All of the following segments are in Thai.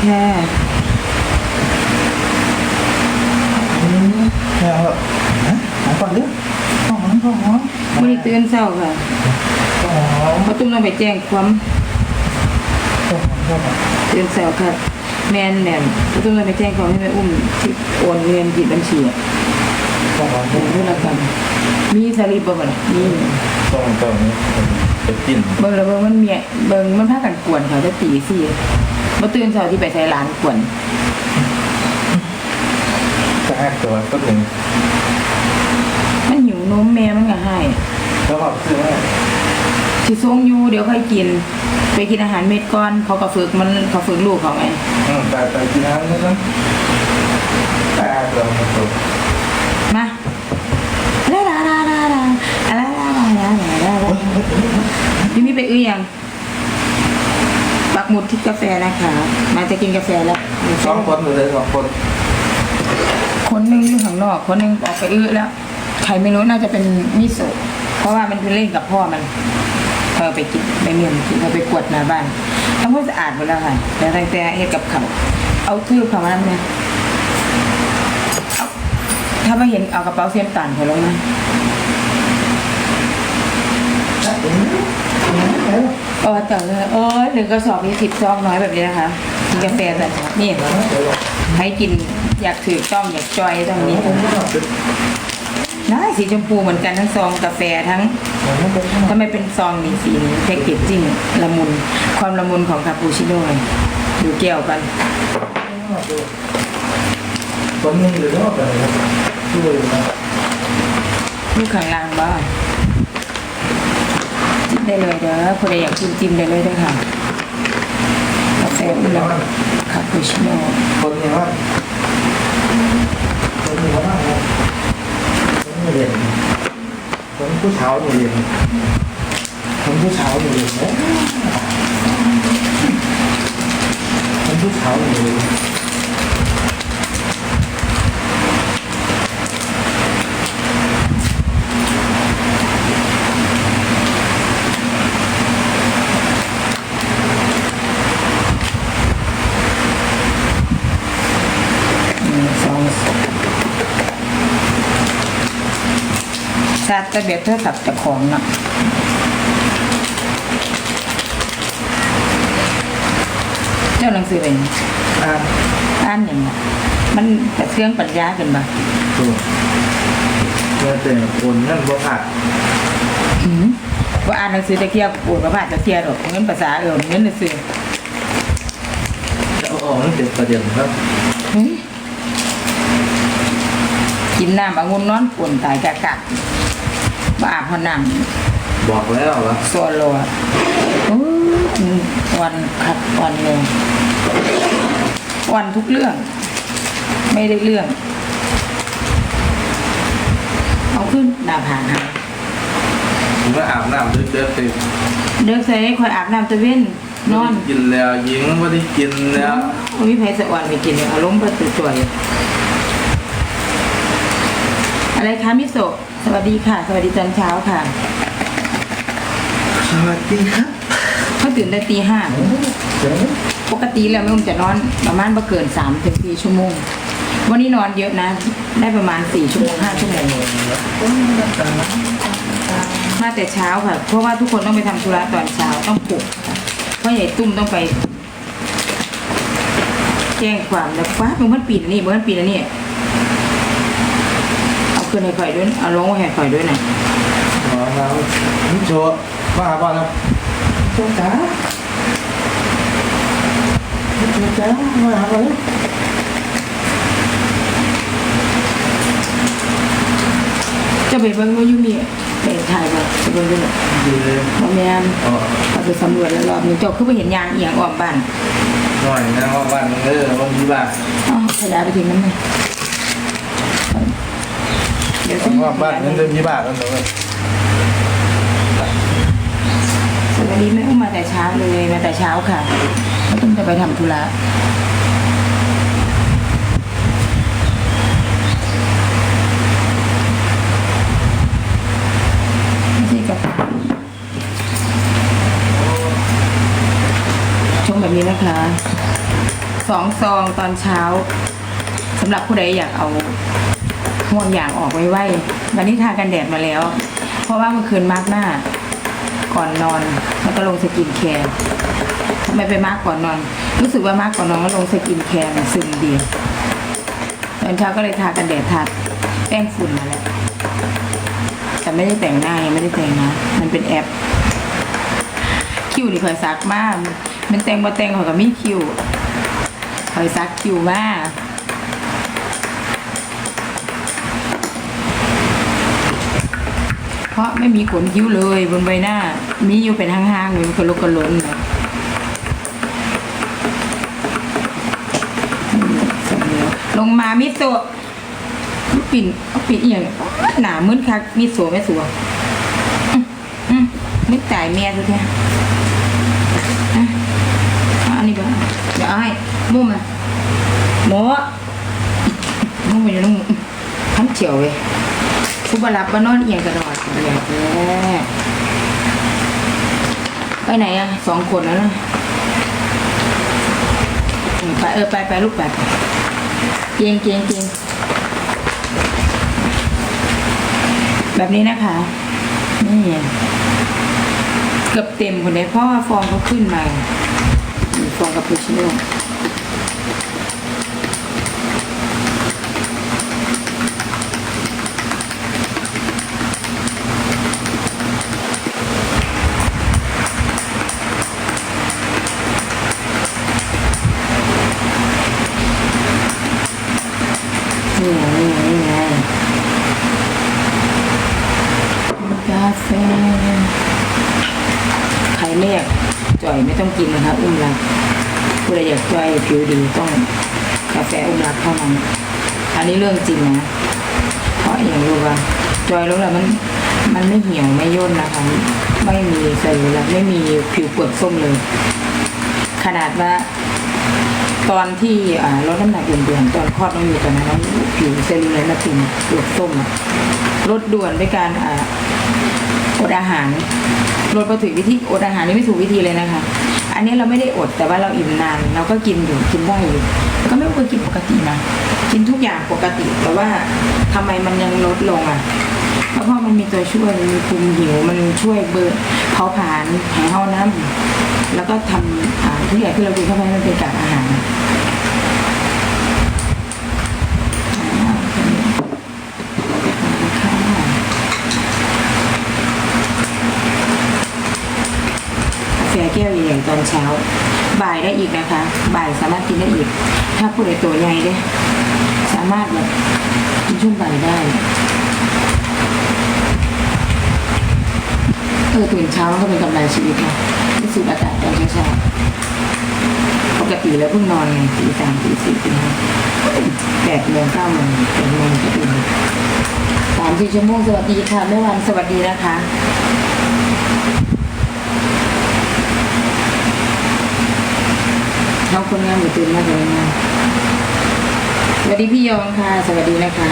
แค่ไม่เอาหรอกนะหาก่อนเร็วห้องน้ำห้องน้ำไม่ได้ตื่นเช้าค่ะห้องเขาตุ้มต้องไปแจ้งความห้องน้ำห้องน้ำตื่นเช้าค่ะ แมนแหนมเขาตุ้มต้องไปแจ้งความให้แม่อุ้มที่โอนเงินผิดบัญชีอะห้องน้ำเป็นธุรกรรมมีสลิปบ่บ่ล่ะมีต้องตรงนี้เป็นจิ้นเบิ่งแล้วเบิ่งมันเมียเบิ่งมันพากันกวนเขาจะตีซี่ สี่บ่ตื่นเช้าที่ไปใช้ร้านกวนก็แอบตัวก็ถึงมันหิวนมแม่มันก็ให้แล้วก็ซื้อว่าสิส่งอยู่เดี๋ยวค่อยกิน ไปกินอาหารเม็ดก่อนเขาก็ฝึกมันเขาฝึกลูกเขาไงอืมแต่แต่กินน้ำนิดนึงแต่เราไม่ถูกมาลาลาลาลาลาลาลาลาลาลาลาลาพี่มีไปอื้อยัง ปักหมุดที่กาแฟนะคะ มาจะกินกาแฟแล้วสองคนเลยสองคน คนหนึงอยู่ข้างนอก คนหนึงออกไปอื้อแล้ว ใครไม่รู้น่าจะเป็นมิโซะเพราะว่ามันเป็นเล่นกับพ่อมันเธอไปกินไปเมียนกินเธอไปกวดหน้าบ้านทำความสะอาดหมดแล้วค่ะแต่ตั้งแต่เฮ็ดกับเขาวเอาทืบเขามาแล้วเนี่ยเอาถ้าไม่เห็นเอากระเป๋าเสียมตันเขาลงนะ โอ้แต่เลยโอ้ยหนึ่งกระสอบมีสิบซองน้อยแบบนี้นะคะกินกาแฟแต่นี่ให้กินอยากถือต้องอยากจอยต้องนี้ได้สีชมพูเหมือนกันทั้งซองกาแฟทั้งทำไมเป็นซองนี้สีนี้แพ็กเกจจิ้งละมุน ความละมุนของคาปูชิโน่เลยดูแก้วกันคนนึงหรือว่าอะไรช่วยนะลูกข้างล่างบ้าง จิ้มได้เลยเด้อคนใดอยากกินจิ้มได้เลยเด้ค่ะกาแฟอุ่นแล้วคาปูชิโน่คนนี้ว่าคนนี้ว่าคนนี้เรียนคนผู้เช้าเรียนคนผู้เช้าเรียนนะคนผู้เช้าเรียน หนึ่งสอง ชาติตะเบียดเท่ากับเจ้าของเนาะเจ้าหนังสือเป็นอ่าอ่านอย่างเงี้ยมันแต่เครื่องปัญญากันมาถูกเมื่อแต่คนนั่นบ่ผ่านหืมว่าอ่านหนังสือตะเกียบปวดกระพาดตะเกียบหรอกเงินภาษาเออเงินหนังสือจะเอาออกนั่นเป็นประเด็นครับเฮ้ยกินน้ำองุ่นนอนป่นตายกะกะ มาอาบพอน้ำบอกแล้วว่าโซโลอะโอ้ยวันขัดวันเลยวันทุกเรื่อง ไม่ได้เรื่อง เอาขึ้นดาบหางหาผมก็อาบน้ำด้วยเดือดติดเดินใส่คอยอาบน้ำตะเว้นนอน กินแล้วยิงไม่ได้กินแล้วโอ้ยแพ้สะอ่อนไม่กินเลยอารมณ์ประตุจ่วย อะไรคะมิโซะสวัสดีค่ะ สวัสดีตอนเช้าค่ะสวัสดีครับเขาตื่นได้ตีห้าเดี๋ยวปกติแล้วแม่อุ้มจะนอนประมาณไม่เกินสามถึงสี่ชั่วโมง วันนี้นอนเยอะนะ ได้ประมาณสี่ชั่วโมงห้าชั่วโมงมาแต่เช้าค่ะ เพราะว่าทุกคนต้องไปทำธุระตอนเช้าต้องปลุกค่ะเพราะใหญ่ตุ้มต้องไป แจ้งความแล้วฟ้าเป็นมันปีนนี่มันปีนอันนี่เอา ขึ้นให้ข่อยด้วยเอาลงไว้ให้ข่อยด้วยนะอ๋อครับนี่โจว่าบ้านแล้วโจจ๋าโจจ๋ามาหาเลยจะไปเบิ่งว่าอยุ่มีไปถ่ายแบบจะเบิ่งด้วยเหรอดีเลยบ่แม่นเอาไปสำรวจแล้วรอบนี้เจ้าคือไปเห็นยางเอียงออมบ้านหน่อยนะว่าบ้านเออวันนี้บ้านอ๋อขยายไปถึงนั้นเลย เดี๋ยวว่าบ้านนั้นจะมีบ้านแล้วแต่ว่าสวัสดีแม่อุ้มมาแต่เช้าเลยมาแต่เช้าค่ะแล้วตุ้มจะไปทำธุระไม่ใช่กับชงแบบนี้นะคะสองซองตอนเช้าสำหรับผู้ใดอยากเอา ห่วงอย่างออกไว้ไว้วันนี้ทากันแดดมาแล้ว เพราะว่าเมื่อคืนมาร์กหน้า ก่อนนอนแล้วก็ลงสกินแคร์ทำไมไปมาร์กก่อนนอน รู้สึกว่ามาร์กก่อนนอนแล้วลงสกินแคร์มันซึมดีตอนเช้าก็เลยทากันแดดทาแป้งฝุ่นมาแล้วแต่ไม่ได้แต่งหน้ายังไม่ได้แต่งนะมันเป็นแอป คิวนี่คอยซักมาก มันแต่งมาแต่งเขากับมีคิวคอยซักคิวมาก เพราะไม่มีขนคิ้วเลยบนใบหน้า มีอยู่เป็นห้างๆเลยมันก็ลุกกระล้นเลยลงมามิโซะปิ่นเอาปิ่นเอียงหนามึนคักมิโซะแม่สวอื้ออื้อไม่จ่ายแม่ซะแท้อะเอาอันนี้ก่อนเดี๋ยวเอาให้มุ่มอะหมอมุ่มไปเดี๋ยวน้องทำเฉียวเว้ยผู้บรับว่านอนเอียงกระดอด เดียวแย่ไปไหนอะสองคนแล้วนะไปเออไปไปลูกไปเกียงเกียงเกียงแบบนี้นะคะนี่เกือบเต็มคนเลยเพราะว่าฟองเขาขึ้นมาฟองกับปูชิโน่ไงนี่ไงนี่ไงกาแฟใครไม่อยากจ่อยไม่ต้องกินนะคะ อุ้มรักผู้ใดอยากจ่อย ผิวดีต้องกาแฟอุ้มรักเท่านั้นอันนี้เรื่องจริงนะเพราะอย่างรู้ว่าจอยแล้วแหละมันมันไม่เหี่ยวไม่ย่นนะคะ ไม่มีเซลล์และไม่มีผิวเปลือกส้มเลย ขนาดว่า ตอนที่ลดน้ำหนักเดือนๆตอนคลอดน้องอยู่ตอนนั้นน้องผิวเซลลูไลท์มาตินเปลือกส้มลดด่วนด้วยการอดอาหารลดมาถึงวิธีอดอาหารนี่ไม่ถูกวิธีเลยนะคะ อันนี้เราไม่ได้อดแต่ว่าเราอิ่มนาน เราก็กินอยู่กินได้อยู่ก็ไม่เคยกินปกตินะกินทุกอย่างปกติ แต่ว่าทำไมมันยังลดลงอะเพราะว่ามันมีตัวช่วยมีคุมหิวมันช่วยเบิร์เผาผลาญแห้เฮาน้ำแล้วก็ทำทุกอย่างที่เรากินเข้าไปมันเป็นกากอาหารอ่าค่ะกาแฟแก้วใหญ่ๆต อนเช้า บ่ายได้อีกนะคะ บ่ายสามารถกินได้อีก ถ้าผู้ใดตัวใหญ่เด้สามารถแบบกินช่วงบ่ายได้เออตื่นเช้าก็เป็นกำไรชีวิตนะรู้สึกอากาศตอนเช้าปกติแล้วเพิ่งนอนไงตีสามตีสี่ตีห้าแปดโมงเก้าโมงแปดโมงก็ตื่นสามสี่ชั่วโมงสวัสดีค่ะแม่วันสวัสดีนะคะ น้องคนงานหมูตื่นมากเลยนะสวัสดีพี่ยองค่ะ สวัสดีนะคะ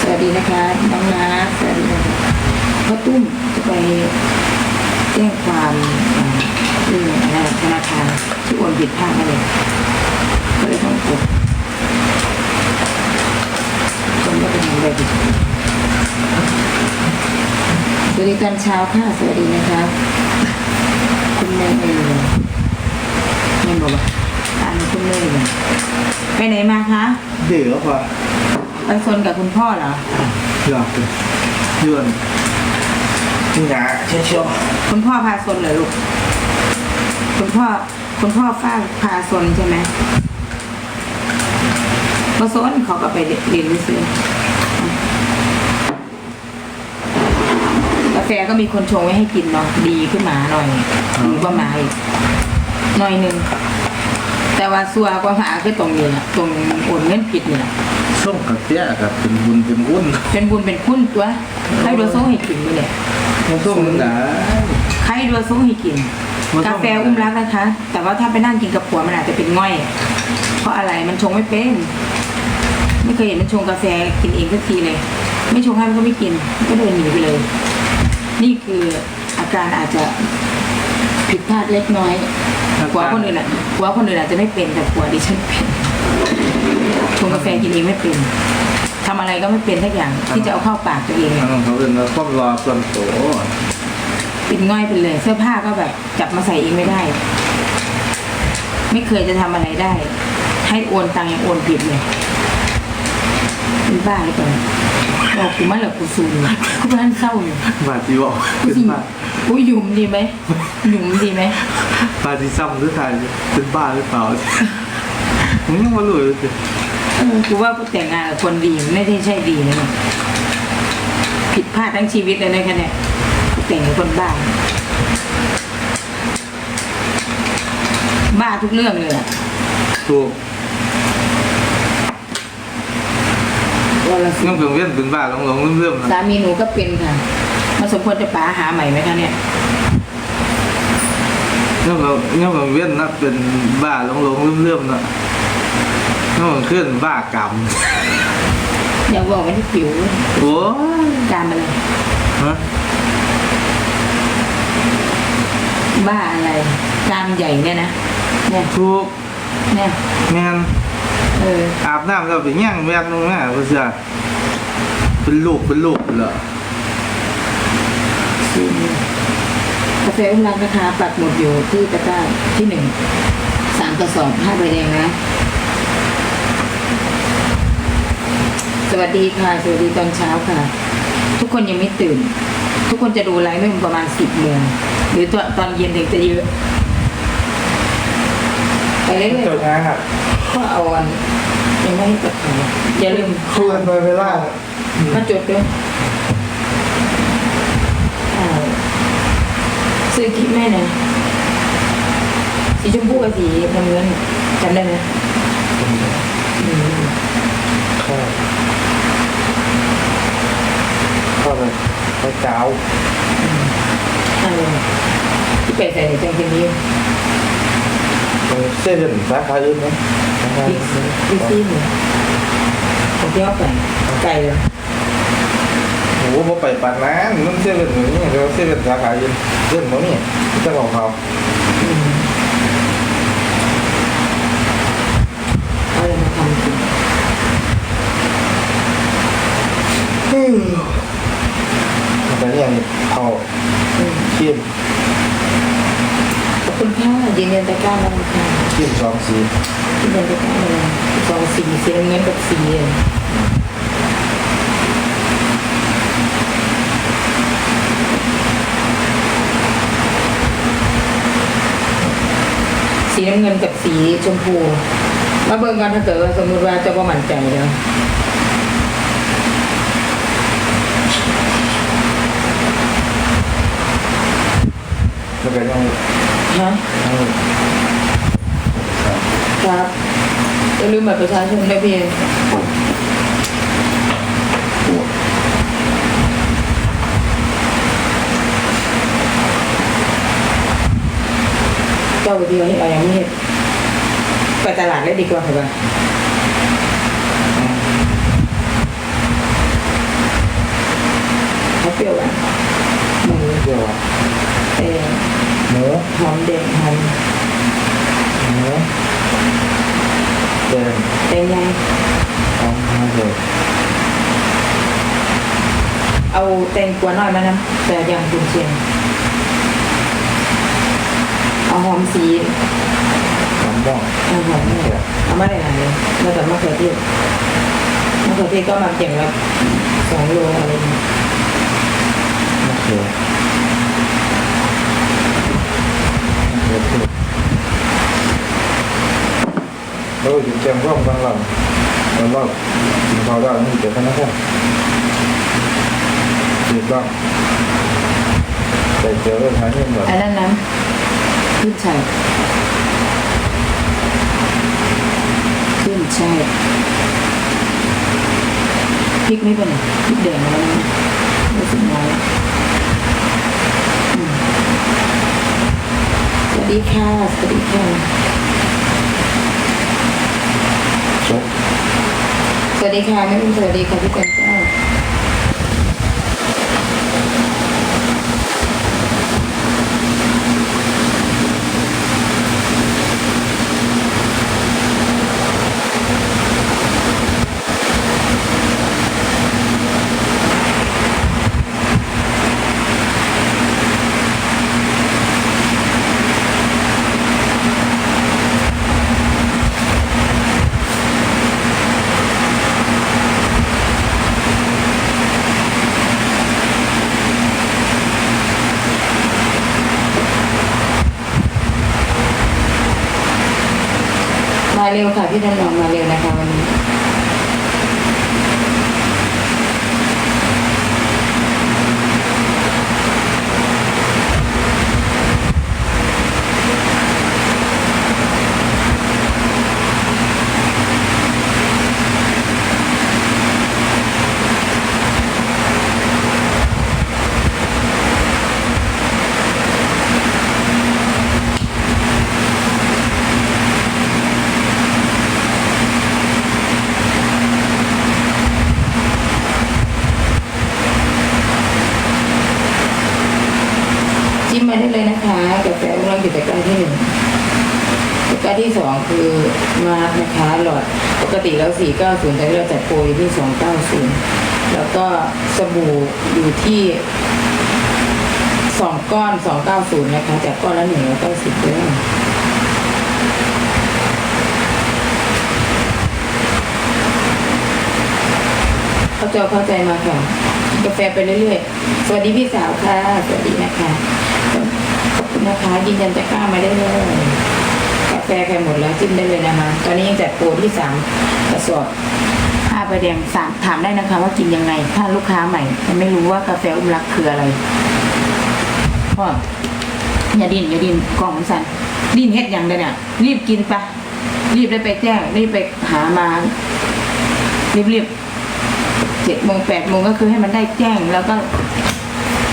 สวัสดีนะคะน้องนาสวัสดีนะคะพ่อตุ้มจะไปแจ้งความเรื่องอะไรธนาคารที่โอนผิดพลาดมาเลยก็เลยต้องกดจนก็เป็นอะไรผิดสวัสดีตอนเช้าค่ะ สวัสดีนะคะ คุณแม่เอ๋ย ไปไหนมาคะเดี๋ยวพอไปซนกับคุณพ่อเหรอหยอกเลยยวนนี่นะเชี่ยวเชี่ยวคุณพ่อพาซนเหรอลูก คุณพ่อ คุณพ่อฟ้าพาซนใช่ไหมพอซนเขาก็ไปเรียนวิศวะกาแฟก็มีคนชงไว้ให้กินเนาะดีขึ้นมาหน่อยดีกว่าหมาอีกหน่อยหนึ่ง แต่ว่าซัวกว่าหมาคือตรงนี้แหละตรงโอนเงินผิดเนี่ยส้มกับเตี้ยกับเป็นบุญเป็นวุ่นเป็นบุญเป็นคุณตัวให้ดูโซ่ให้กินด้วยเนี่ยมันส้มนะใครดูซุ้งให้กินมันต้องกาแฟอุ้มรักนะคะ แต่ว่าถ้าไปนั่งกินกับผัวมันอาจจะเป็นง่อย เพราะอะไรมันชงไม่เป็น ไม่เคยเห็นมันชงกาแฟกินเองสักทีเลย ไม่ชงให้มันก็ไม่กินก็เดินหนีไปเลย นี่คืออาการอาจจะผิดพลาดเล็กน้อย กว่าคนอื่นอะกว่าคนอื่นอาจจะไม่เป็นแต่กว่าดิฉันเป็นชงกาแฟกินเองไม่เป็นทำอะไรก็ไม่เป็นทักอย่าง ที่จะเอาเข้าปากตัวเองอะเขาเป็นมาควบรอส่วนโตปิดง่อยไปเลย เสื้อผ้าก็แบบจับมาใส่เองไม่ได้ ไม่เคยจะทำอะไรได้ ให้โอนตังค์ยังโอนผิดเลยเป็นบ้าหรือเปล่าบอกกูมาเหรอกูซูนกูบ้านเศร้าอยู่บาดจีบอกกูเป็นสิ บ้ากูหยุมดีไหมหยุมดีไหมบาดจีซ้ำหรือไทยเป็นบ้าหรือเปล่าผมยังมาหลุยเลยสิเออกูว่ากูแต่งงานกับคนดีมันไม่ได้ใช่ดีนะเนี่ยผิดพลาดทั้งชีวิตเลยนะแค่เนี้ยกูแต่งกับคนบ้า บ้าทุกเรื่องเลยอะถูกวันละสิยังเพิ่งเวียนเป็นบ้าหลงหลงๆเรื่อมๆนะสามีหนูก็เป็นค่ะ มันสมควรจะป๋าหาใหม่ไหมคะเนี่ยยังเพิ่งยังเพิ่งเวียนนะเป็นบ้าหลงหลงๆเรื่อมๆนะยังเพิ่งขึ้นบ้ากรรมอย่าบอกว่าที่ผิวโอ้ยการอะไรฮะบ้าอะไรกามใหญ่เนี่ยนะเนี่ยถูกเนี่ยแมนเอออาบน้ำแล้วไปแย่งแมนตรงนั้นเพื่อเป็นลูกเป็นลูกเลยซีน กาแฟอุ้มรักนะคะปักหมดอยู่ที่ตะกร้าที่หนึ่งสามกระสอบห้าใบแดงนะสวัสดีค่ะ สวัสดีตอนเช้าค่ะ ทุกคนยังไม่ตื่น ทุกคนจะดูไลฟ์ไม่ประมาณสิบโมงหรือตอนตอนเย็นถึงจะเยอะไปเรื่อยเจ้าช้างอะๆก็เอาอันยังไม่ให้ตัดขายอย่าลืมคู่กันไปเวลามาจดด้วยอ่า ซื้อคลิปแม่นะสีชมพูกับสีน้ำเงินจำได้ไหมอืมข้าเข้าไปไปเจ้าอ่าที่ไปใส่ในจังเป็นนี้เส้นเป็นสาขาอื่นไหมบิ๊กบิ๊กซี่หมูผมเที่ยวไปไก่เลย โอ้โหพอไปปานนั้นมันเส้นเป็นเหมือนนี่เราเส้นเป็นสาขาอื่นเส้นมันนี่จะบอกเขาอืมเอาอะไรมาทำกินแต่นี่ยังเขาอืมขีมขอบคุณค่ะยืนยันตะกร้าแล้วค่ะขีมสองสียืนยันตะกร้าเลยสองสีสีน้ำเงินกับสีเหลือง สีน้ำเงินกับสีชมพู มาเบิ่งกันถ้าเกิดว่าสมมติว่าเจะว่ามั่นใจแล้วแล้วก็ยังฮะยังครับอย่าลืมบัตรประชาชนด้วยพี่ เจ้าเดียวให้เอาอย่างนี้ไปตลาดเลยดีกว่าค่ะบ้าเขาเปรี้ยวหวานหมูเดี๋ยวแดงหมูหอมแดงหอมหมูแดงแดงยังหอมมาเลยเอาแตงกวาน้อยมานะแต่อย่างคุณเชียง เอาหอมสีหอมม่วงเอาหอมเนี่ยเอามาหลายๆเลยแล้วแต่มะเขือเทศมะเขือเทศก็มาเก็บละสองโลอะไรอย่างเงี้ยโอเคโอเคแล้วก็อยู่แกมร่วมกันเราแล้วก็กินข้าวได้นี่เดี๋ยวกันนะครับจีบบ้างใส่เจอเรื่องหายเงินแบบอันนั้นน้ำ ขึ้นช่ายขึ้นช่ายพริกไม่เป็นไรพริกแดงแล้วนะรู้สึกน้อยอืมสวัสดีค่ะสวัสดีค่ะจบสวัสดีค่ะแม่อุ้มสวัสดีค่ะพี่เป็นเจ้า มา เร็วค่ะพี่ถนอมมาเร็วนะคะวันนี้ จิ้มมาได้เลยนะคะกาแฟของเราอยู่ตะกร้าที่หนึ่งตะกร้า ที่สองคือมาร์คนะคะหลอดปกติแล้วสี่เก้าศูนย์แต่เราจัดโปรยที่สองเก้าศูนย์แล้วก็สบู่อยู่ที่สองก้อนสองเก้าศูนย์นะคะจากก้อนละหนึ่งร้อยเก้าสิบด้อเข้าใจเข้าใจมาค่ะ กาแฟไปเรื่อยๆ สวัสดีพี่สาวค่ะ สวัสดีนะคะขอบคุณนะคะยืนยันจะกล้ามาได้เลย แฟใครหมดแล้วจิ้มได้เลยนะคะ ตอนนี้ยังจัดโปรที่สามกระสอบห้าประแดงสามถามได้นะคะ ว่ากินยังไง ถ้าลูกค้าใหม่จะไม่รู้ว่ากาแฟอุ้มรักคืออะไรพ่ออย่าดินอย่าดินกล่องสันดินเฮ็ดอย่างเดียเนี่ยรีบกินปะรีบได้ไปแจ้งรีบไปหามารีบรีบเจ็ดโมงแปดโมงก็คือให้มันได้แจ้งแล้วก็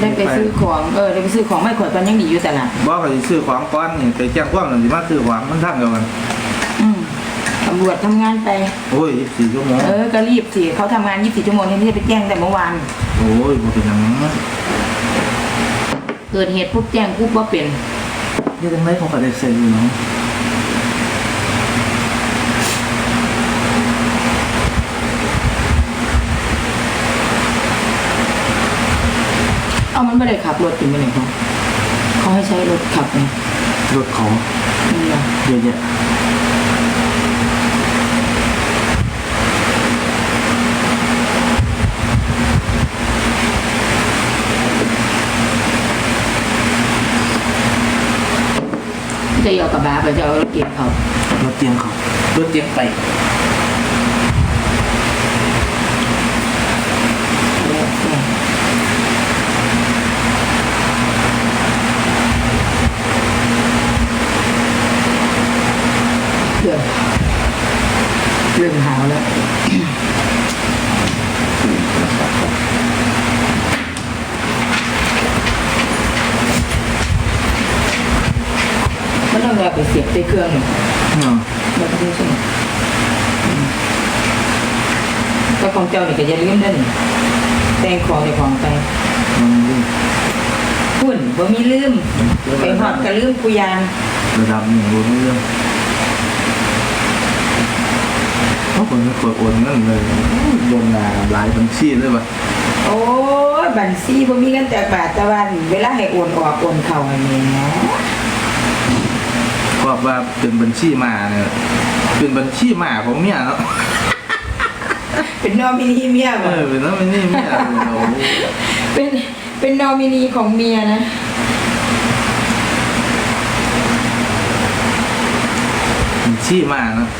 ได้ไปซื้อของเออได้ไปซื้อของไม่ขวดตอนยังดีอยู่ตลาดบอกเขาจะซื้อของก้อนนี่ไปแจ้งความหน่อยสิมาซื้อของมันทั้งเดียวกันอืมตำรวจทำงานไป โอ้ยสี่ชั่วโมงเออก็รีบสิเขาทำงาน24ชั่วโมงนี่ไม่ได้ไปแจ้งแต่เมื่อวานโอ้ยบ่เป็นหยังเกิดเหตุปุ๊บแจ้งปุ๊บว่าเป็นนี่จังไดเขาก็ได้เซ็นอยู่เนาะ เอามันไม่ได้ขับรถถึงไปไหนเขาเขาให้ใช้รถขับไงรถเขานี่เหรอเยอะแยะจะเอากระบะไปจะเอารถเก๋งเขารถเตียงเขารถเตียงไป แล้วแต่เกือบเรื่องหาวแล้ว มันต้องแบบไปเสียบในเครื่องเนี่ย เนาะ แล้วก็ได้ใช่ไหมอืมก็ของเจ้านี่ก็อย่าลืมเด้อนี่แต่งของในของไปมันนี่หุ่นบ่มีลืมไปหอดก็ลืมกูยางระดับหนึ่งรู้เรื่องเพราะคนไม่เคยโอนเงินเลยบนหนาหลายบัญชีเลยปะโอ้ยบัญชีบ่มีเงินจากบาทตะวัน เวลาให้โอนออกโอนเข้าอันนี้นะก็ว่าเป็นบัญชีมาเนี่ยเป็นบัญชีมาของเมียเนาะ เป็นนอมินีเมียเอบ่อเป็นแล้วไม่นี่เมียโอ้โหเป็นเป็นนอมินีของเมียนะบัญชีมาเนาะ